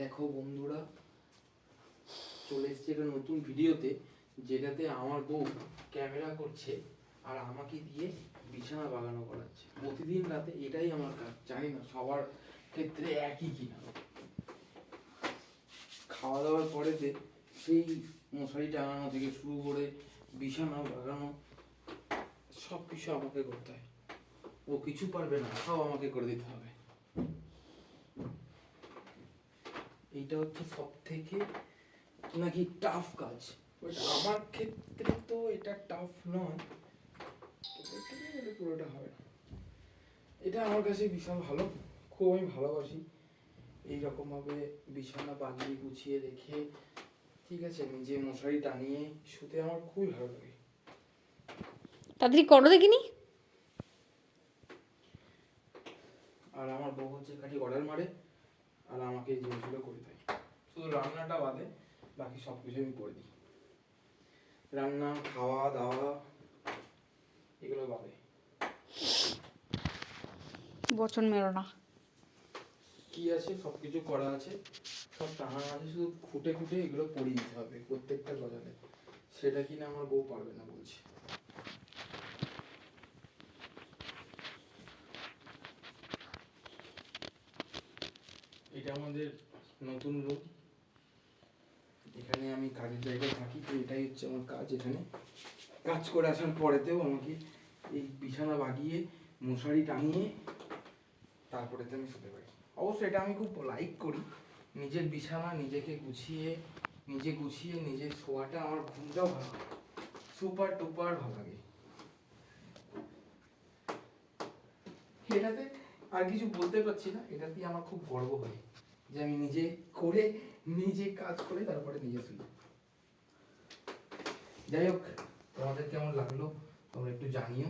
দেখো বন্ধুরা, চলে এসছে একটা নতুন ভিডিওতে, যেটাতে আমার বউ ক্যামেরা করছে আর আমাকে দিয়ে বিছানা বাগানো করাচ্ছে। প্রতিদিন রাতে এটাই আমার কাজ, জানি না, সবার ক্ষেত্রে একই কিনা। খাওয়া দাওয়ার পরেতে সেই মশারি টাঙানো থেকে শুরু করে বিছানা বাগানো সব কিছু আমাকে করতে হয়। ও কিছু পারবে না সব আমাকে করে দিতে হবে। এইটা হচ্ছে সব থেকে নাকি টাফ কাজ। আমার ক্ষেত্রে তো এটা টাফ নয়। এটা পুরোটা হবে না। এটা আমার কাছে বিশাল ভালো। খুব আমি ভালোবাসি। এইরকম ভাবে বিছানা বাগিয়ে গুছিয়ে রেখে ঠিক আছে নিজে মশারি টানিয়ে শুতে আমার খুবই ভালো লাগে। তাড়াতাড়ি করো দেখিনি? আর আমার বউ হচ্ছে খালি অর্ডার মারে। আর আমাকে এই জিনিসগুলো করে দেয়। শুধু রান্নাটা বাদে বাকি সব কিছু আমি করে দিই। রান্না খাওয়া দাওয়া এগুলো বাদে। বচন মেরো না। কি আছে? সব কিছু করা আছে। সব টাঙানো আছে। শুধু খুঁটে খুঁটে এগুলো পরিয়ে দিতে হবে প্রত্যেকটা গজালে। সেটা কিনা আমার বউ পারবে না বলছে। এটা আমাদের নতুন রুম এখানে আমি কাজের জায়গায় থাকি, তো এটাই হচ্ছে আমার কাজ এখানে। কাজ করে আসার পরেতেও আমাকে এই বিছানা বাগিয়ে, মশারি টাঙিয়ে তারপরে তো আমি শুতে পারি। অবশ্যই এটা আমি খুব লাইক করি। নিজের বিছানা নিজেকে গুছিয়ে, নিজে গুছিয়ে নিজে শোয়াটা আমার ঘুমটাও ভালো লাগে। সুপার টুপার ভালো লাগে। এটাতে আর কিছু বলতে পারছি না এটাতেই আমার খুব গর্ব হয় যে আমি নিজে করে, নিজে কাজ করে তারপরে নিজে শুই যাই হোক, তোমাদের কেমন লাগল তোমরা একটু জানিও।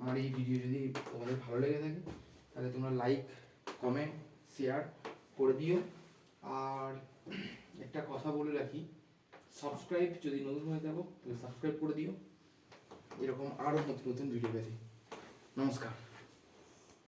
আমার এই ভিডিও যদি তোমাদের ভালো লেগে থাকে, তাহলে তোমরা লাইক কমেন্ট শেয়ার করে দিও। আর একটা কথা বলে রাখি সাবস্ক্রাইব যদি নতুন হয়ে থাকো, তাহলে সাবস্ক্রাইব করে দিও। এরকম আরও নতুন নতুন ভিডিও পেতে। নমস্কার।